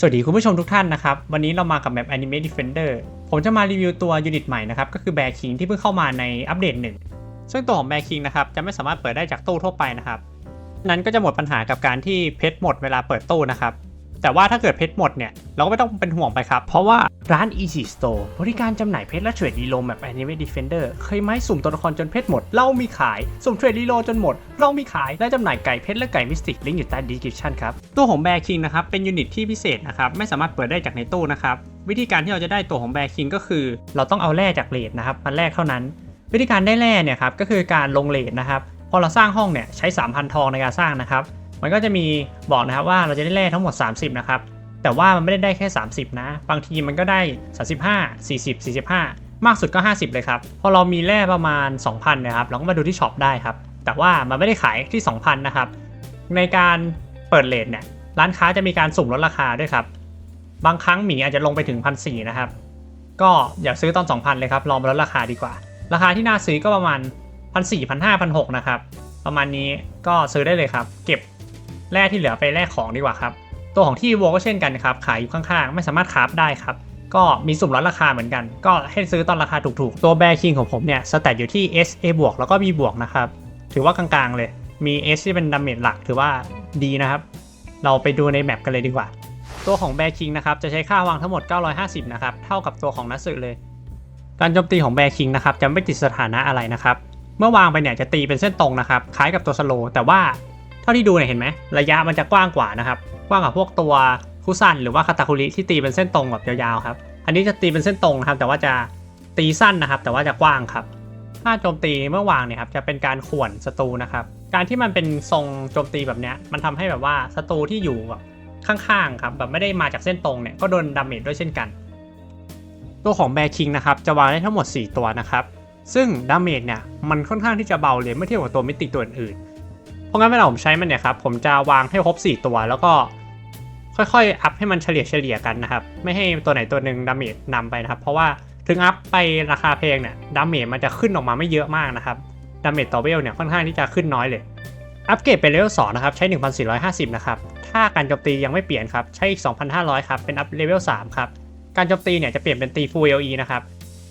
สวัสดีคุณผู้ชมทุกท่านนะครับ วันนี้เรามากับแมป Anime Defender ผมจะมารีวิวตัวยูนิตใหม่นะครับ ก็คือ Bear King ที่เพิ่งเข้ามาในอัปเดตหนึ่งซึ่งตัวของ Bear King นะครับ จะไม่สามารถเปิดได้จากตู้ทั่วไปนะครับ นั้นก็จะหมดปัญหากับการที่เพชรหมดเวลาเปิดตู้นะครับ แต่ว่าถ้าเกิดเพชรหมดเนี่ย เราก็ไม่ต้องเป็นห่วงไปครับ เพราะว่า ร้าน Easy Store บริการจำหน่ายเพชรและเทรดรีโลแบบ Anime Defender เคยไหมสุ่มตัวละครจนเพชรหมด เรามีขาย สุ่มเทรดรีโลจนหมด เรามีขาย และจำหน่ายไก่เพชรและไก่มิสติก ลิงก์อยู่ใต้ description ครับ ตัวของ Bear King นะครับ เป็นยูนิตที่พิเศษนะครับ ไม่สามารถเปิดได้จากในตู้นะครับ วิธีการที่เราจะได้ตัวของ Bear King ก็คือ เราต้องเอาแร่จากเลดนะครับมาแลกเท่านั้น วิธีการได้แร่เนี่ยครับก็คือการลงเลทนะครับ พอเราสร้างห้องเนี่ยใช้ 3,000 ทองในการสร้างนะครับ มันก็จะมีบอกนะครับว่าเราจะได้แร่ทั้งหมด 30 นะครับ แต่ว่ามันไม่ได้ได้แค่ 30 นะ บางทีมันก็ได้ 35 40 45 มากสุดก็ 50 เลยครับ พอเรามีแร่ประมาณ 2,000 นะครับ เราก็มาดูที่ช็อปได้ครับ แต่ว่ามันไม่ได้ขายที่ 2,000 นะครับ ในการเปิดเลทเนี่ย ร้านค้าจะมีการสุ่มลดราคาด้วยครับ บางครั้งหมีอาจจะลงไปถึง 1,400 นะครับ ก็อย่าซื้อตอน 2,000 เลยครับ ลองมาลดราคาดีกว่า ราคาที่น่าซื้อก็ประมาณ 1,400 1,500 1,600 นะครับ ประมาณนี้ก็ซื้อได้เลยครับ เก็บแร่ที่เหลือไปแลกของดีกว่าครับ ตัวของที่วัวก็เช่นกันครับ ขายอยู่ข้างๆ ไม่สามารถคราฟได้ครับ ก็มีสุ่มลดราคาเหมือนกัน ก็ให้ซื้อตอนราคาถูกๆ ตัวแบร์คิงของผมเนี่ยสแตทอยู่ที่ S A บวกแล้วก็ B บวกนะครับ ถือว่ากลางๆเลย มี S ที่เป็นดาเมจหลักถือว่าดีนะครับ เราไปดูในแมปกันเลยดีกว่า ตัวของแบร์คิงนะครับจะใช้ค่าวางทั้งหมด 950 นะครับ เท่ากับตัวของนัสึเลย การโจมตีของแบร์คิงนะครับจะไม่ติดสถานะอะไรนะครับ เมื่อวางไปเนี่ยจะตีเป็นเส้นตรงนะครับ คล้ายกับตัวสโลแต่ว่า ท่าที่ดูเนี่ยเห็นไหมระยะมันจะกว้างกว่านะครับ กว้างกว่าพวกตัวคุซันหรือว่าคาตาคุริที่ตีเป็นเส้นตรงแบบยาวๆครับ อันนี้จะตีเป็นเส้นตรงนะครับ แต่ว่าจะตีสั้นนะครับ แต่ว่าจะกว้างครับ ถ้าโจมตีเมื่อวางเนี่ยครับจะเป็นการข่วนศัตรูนะครับ การที่มันเป็นทรงโจมตีแบบเนี้ยมันทำให้แบบว่าศัตรูที่อยู่แบบข้างๆครับแบบไม่ได้มาจากเส้นตรงเนี่ยก็โดนดาเมจด้วยเช่นกัน ตัวของแบร์คิงนะครับจะวางได้ทั้งหมด 4 ตัวนะครับซึ่งดาเมจเนี่ยมันค่อนข้างที่จะเบาเลยเมื่อเทียบกับตัวมิติตัวอื่น เพราะงั้นเวลาผมใช้มันเนี่ยครับผมจะวางให้ครบ 4 ตัวแล้วก็ค่อยๆ อัพให้มันเฉลี่ยเฉลี่ยกันนะครับ ไม่ให้ตัวไหนตัวหนึ่งดาเมจนำไปนะครับ เพราะว่าถึงอัพไปราคาเพลงเนี่ยดาเมจมันจะขึ้นออกมาไม่เยอะมากนะครับดาเมจต่อเวลเนี่ยค่อนข้างที่จะขึ้นน้อยเลย อัปเกรดเป็นเลเวล2นะครับ ใช้ 1450 นะครับ ถ้าการโจมตียังไม่เปลี่ยนครับ ใช้อีก 2,500 ครับ เป็นอัพเลเวล3ครับ การโจมตีเนี่ยจะเปลี่ยนเป็นตี Full LE นะครับ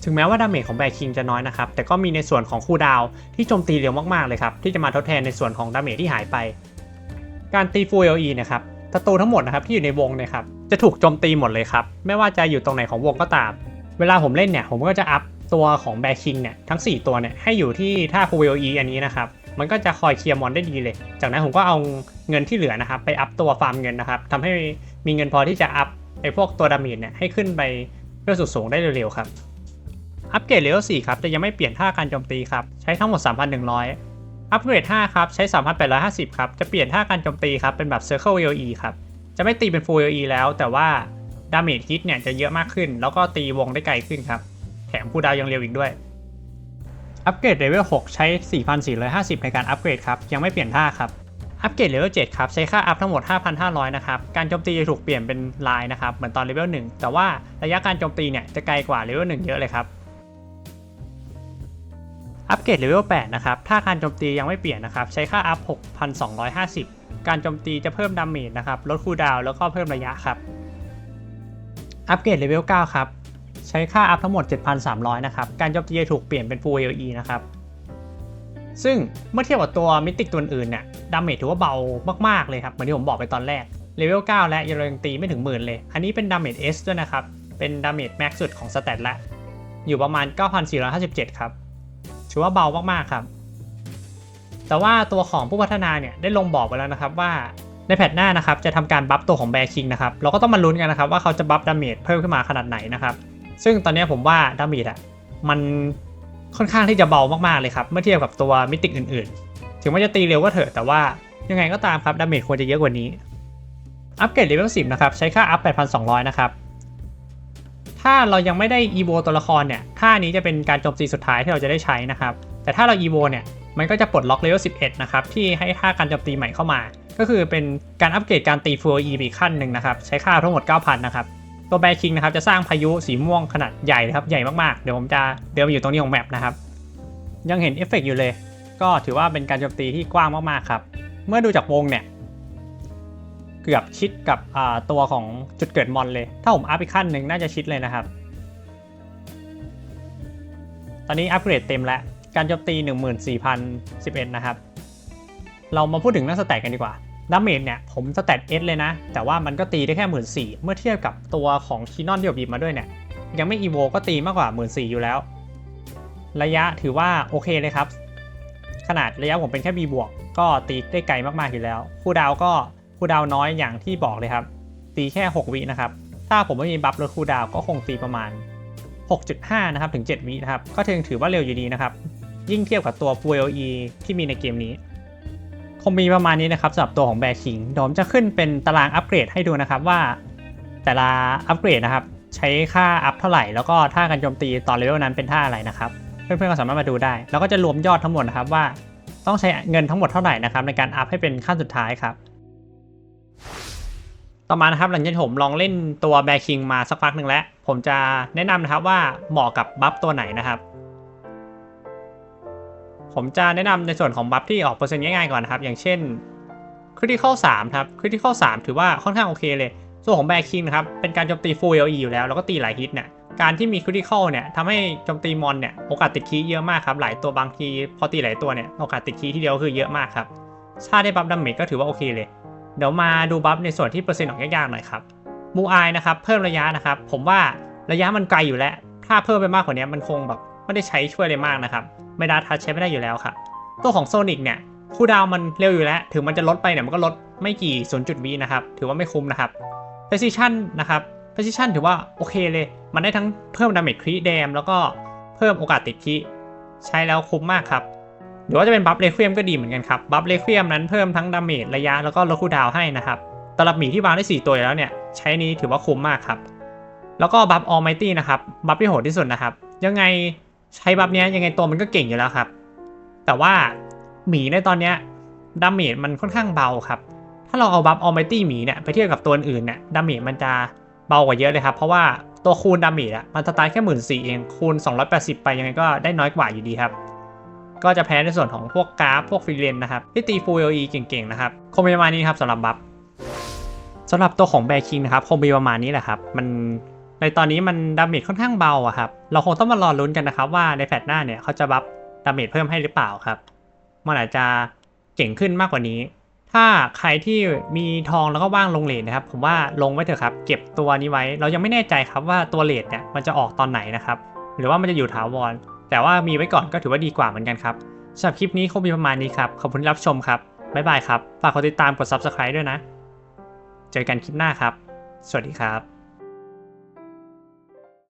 ถึงแม้ว่าดาเมจของแบคิงจะน้อยนะครับ แต่ก็มีในส่วนของคูลดาวที่โจมตีเร็วมากๆเลยครับ ที่จะมาทดแทนในส่วนของดาเมจที่หายไป การตี Full LE เนะครับศัตรูทั้งหมดนะครับที่อยู่ในวงเนี่ยครับจะถูกโจมตีหมดเลยครับ ไม่ว่าจะอยู่ตรงไหนของวงก็ตาม เวลาผมเล่นเนี่ยผมก็จะอัพตัวของแบคิงเนี่ยทั้ง 4 ตัวเนี่ยให้อยู่ที่ท่า Full LE อันนี้นะครับมันก็จะคอยเคลียร์มอนได้ดีเลย จากนั้นผมก็เอาเงินที่เหลือนะครับไปอัพตัวฟาร์มเงินนะครับทำให้มีเงินพอที่จะอัพไอ้พวกตัวดาเมจเนี่ยให้ขึ้นไปเพื่อสูงได้เร็วๆครับ อัปเกรดเลเวล4ครับแต่ยังไม่เปลี่ยนท่าการโจมตีครับ ใช้ทั้งหมด 3,100 อัปเกรด5ครับ ใช้ 3,850 ครับจะเปลี่ยนท่าการโจมตีครับเป็นแบบ Circle LE ครับจะไม่ตีเป็น Full LE แล้วแต่ว่าดาเมจฮิตเนี่ยจะเยอะมากขึ้น แล้วก็ตีวงได้ไกลขึ้นครับ แถมคูดาวยังเร็วอีกด้วย อัปเกรดเลเวล6ใช้ 4,450 ในการอัปเกรดครับยังไม่เปลี่ยนท่าครับอัปเกรดเลเวล7ครับใช้ค่าอัพทั้งหมด 5,500 นะครับ การโจมตีจะถูกเปลี่ยนเป็นลายนะครับ เหมือนตอนเลเวล1แต่ว่าระยะการโจมตีเนี่ยจะไกลกว่าเลเวล1เยอะเลยครับ อัปเกรดเลเวล8นะครับ ถ้าการโจมตียังไม่เปลี่ยนนะครับ ใช้ค่าอัพ 6,250 การโจมตีจะเพิ่มดาเมจนะครับ ลดคูลดาวแล้วก็เพิ่มระยะครับ อัปเกรดเลเวล9ครับ ใช้ค่าอัพทั้งหมด 7,300 นะครับ การโจมตีจะถูกเปลี่ยนเป็น Full LE นะครับ ซึ่งเมื่อเทียบกับตัวมิติกตัวอื่นเนี่ย ดาเมจถือว่าเบามากๆเลยครับ เหมือนที่ผมบอกไปตอนแรก เลเวล9และยังตีไม่ถึงหมื่นเลย อันนี้เป็นดาเมจ S ด้วยนะครับ เป็นดาเมจแม็กสุดของสเตตละ อยู่ประมาณ 9,457 ครับ ถือว่าเบามากๆครับ แต่ว่าตัวของผู้พัฒนาเนี่ยได้ลงบอกไปแล้วนะครับว่าในแพทหน้านะครับจะทำการบัฟตัวของแบร์คิงนะครับเราก็ต้องมาลุ้นกันนะครับว่าเขาจะบัฟดาเมจเพิ่มขึ้นมาขนาดไหนนะครับซึ่งตอนนี้ผมว่าดาเมจอะมันค่อนข้างที่จะเบามากๆเลยครับเมื่อเทียบกับตัวมิติอื่นๆ ถึงว่าจะตีเร็วก็เถอะแต่ว่ายังไงก็ตามครับดาเมจควรจะเยอะกว่านี้อัปเกรดเลเวล10นะครับใช้ค่าอัพ 8,200 นะครับ ถ้าเรายังไม่ได้อีโวตัวละครเนี่ยท่านี้จะเป็นการโจมตีสุดท้ายที่เราจะได้ใช้นะครับ แต่ถ้าเราอีโวเนี่ยมันก็จะปลดล็อกเลเวล11 นะครับ ที่ให้ท่าการโจมตีใหม่เข้ามา ก็คือเป็นการอัปเกรดการตี Full E ไปอีกขั้นหนึ่งนะครับ ใช้ค่าทั้งหมด 9,000 นะครับ ตัวแบคิงนะครับจะสร้างพายุสีม่วงขนาดใหญ่นะครับ ใหญ่มากๆ เดี๋ยวผมจะเดินมาอยู่ตรงนี้ของแมปนะครับ ยังเห็นเอฟเฟกต์อยู่เลย ก็ถือว่าเป็นการโจมตีที่กว้างมากๆครับ เมื่อดูจากวงเนี่ย กือบชิดกับตัวของจุดเกิดมอนเลย ถ้าผมอัพอีกขั้นหนึ่งน่าจะชิดเลยนะครับ ตอนนี้อัปเกรดเต็มแล้ว การโจมตี 14,011 นะครับ เรามาพูดถึงเรื่องสแตทกันดีกว่าดาเมจเนี่ยผมสแตทเอสเลยนะ แต่ว่ามันก็ตีได้แค่14,000เมื่อเทียบกับตัวของคีนอนที่ผมหยิบมาด้วยเนี่ย ยังไม่อีโวก็ตีมากกว่า14,000อยู่แล้ว ระยะถือว่าโอเคเลยครับ ขนาดระยะผมเป็นแค่ B บวก ก็ตีได้ไกลมากๆอยู่แล้ว คู่ดาวก็ คู่ดาวน้อยอย่างที่บอกเลยครับ ตีแค่ 6 วินะครับ ถ้าผมไม่มีบัฟลดคู่ดาวก็คงตีประมาณ 6.5 นะครับถึง 7 วินะครับ ก็ถึงถือว่าเร็วอยู่ดีนะครับ ยิ่งเทียบกับตัว Full LE ที่มีในเกมนี้ คงมีประมาณนี้นะครับสำหรับตัวของแบร์คิงเดี๋ยวผมจะขึ้นเป็นตารางอัปเกรดให้ดูนะครับว่า แต่ละอัปเกรดนะครับ ใช้ค่าอัพเท่าไหร่แล้วก็ท่าการโจมตีตอนเลเวลนั้นเป็นท่าอะไรนะครับเพื่อนๆก็สามารถมาดูได้ แล้วก็จะรวมยอดทั้งหมดนะครับว่า ต้องใช้เงินทั้งหมดเท่าไหร่นะครับในการอัพให้เป็นขั้นสุดท้ายครับ ต่อมานะครับหลังจากผมลองเล่นตัวแบคิงมาสักพักหนึ่งแล้ว ผมจะแนะนำนะครับว่าเหมาะกับบัฟตัวไหนนะครับ ผมจะแนะนำในส่วนของบัฟที่ออกเปอร์เซ็นต์ง่ายๆก่อนนะครับ อย่างเช่น Critical 3ครับ Critical 3ถือว่าค่อนข้างโอเคเลย ส่วนของแบคิงนะครับเป็นการโจมตี Full LE อยู่แล้ว แล้วก็ตีหลายฮิตเนี่ยการที่มี Critical เนี่ยทำให้โจมตีมอนเนี่ยโอกาสติดคีเยอะมากครับหลายตัวบางทีพอตีหลายตัวเนี่ยโอกาสติดคีที่เดียวคือเยอะมากครับถ้าได้บัฟดาเมจก็ถือว่าโอเคเลย เดี๋ยวมาดูบัฟในส่วนที่เปอร์เซ็นต์ออกยากๆหน่อยครับมูอายนะครับเพิ่มระยะนะครับ ผมว่าระยะมันไกลอยู่แล้ว ถ้าเพิ่มไปมากกว่านี้มันคงแบบไม่ได้ใช้ช่วยเลยมากนะครับไม่ได้ทัชใช้ไม่ได้อยู่แล้วครับตัวของโซนิกเนี่ยคูลดาวมันเร็วอยู่แล้ว ถึงมันจะลดไปเนี่ยมันก็ลดไม่กี่ 0. วินะครับ ถือว่าไม่คุ้มนะครับ Precision นะครับ Precision ถือว่าโอเคเลย มันได้ทั้งเพิ่มดาเมจครีแดมแล้วก็เพิ่มโอกาสติดคีใช้แล้วคุ้มมากครับ หรือว่าจะเป็นบัฟเลควียมก็ดีเหมือนกันครับ บัฟเลควียมนั้นเพิ่มทั้งดาเมจระยะแล้วก็ลดคูดาวให้นะครับตลับหมีที่วางได้ 4 ตัวแล้วเนี่ย ใช้นี้ถือว่าคุ้มมากครับ แล้วก็บัฟออลไมตี้นะครับ บัฟที่โหดที่สุดนะครับ ยังไงใช้บัฟเนี้ยยังไงตัวมันก็เก่งอยู่แล้วครับ แต่ว่าหมีในตอนเนี้ยดาเมจมันค่อนข้างเบาครับ ถ้าเราเอาบัฟออลไมตี้หมีเนี่ยไปเทียบกับตัวอื่นเนี่ยดาเมจมันจะเบากว่าเยอะเลยครับ เพราะว่าตัวคูณดาเมจอะมันสตาร์ทแค่หมื่นสี่เองคูณ 280 ไปยังไงก็ได้น้อยกว่าอยู่ดีครับ ก็จะแพ้ในส่วนของพวกกราฟพวกฟรีเลนนะครับที่ตีฟูลเอลีเก่งๆนะครับคงมีประมาณนี้ครับสำหรับบัฟสำหรับตัวของแบคิงนะครับคงมีประมาณนี้แหละครับมันในตอนนี้มันดาเมจค่อนข้างเบาอะครับเราคงต้องมารอลุ้นกันนะครับว่าในแฟตหน้าเนี่ยเขาจะบัฟดาเมจเพิ่มให้หรือเปล่าครับมันอาจจะเก่งขึ้นมากกว่านี้ ถ้าใครที่มีทองแล้วก็ว่างลงเลทนะครับ ผมว่าลงไว้เถอะครับ เก็บตัวนี้ไว้ เรายังไม่แน่ใจครับว่าตัวเลทเนี่ยมันจะออกตอนไหนนะครับ หรือว่ามันจะอยู่ถาวร แต่ว่ามีไว้ก่อนก็ถือว่าดีกว่าเหมือนกันครับสำหรับคลิปนี้คงมีประมาณนี้ครับ ขอบคุณที่รับชมครับ บ๊ายบายครับ ฝากกดติดตามกด subscribe ด้วยนะ เจอกันคลิปหน้าครับ สวัสดีครับ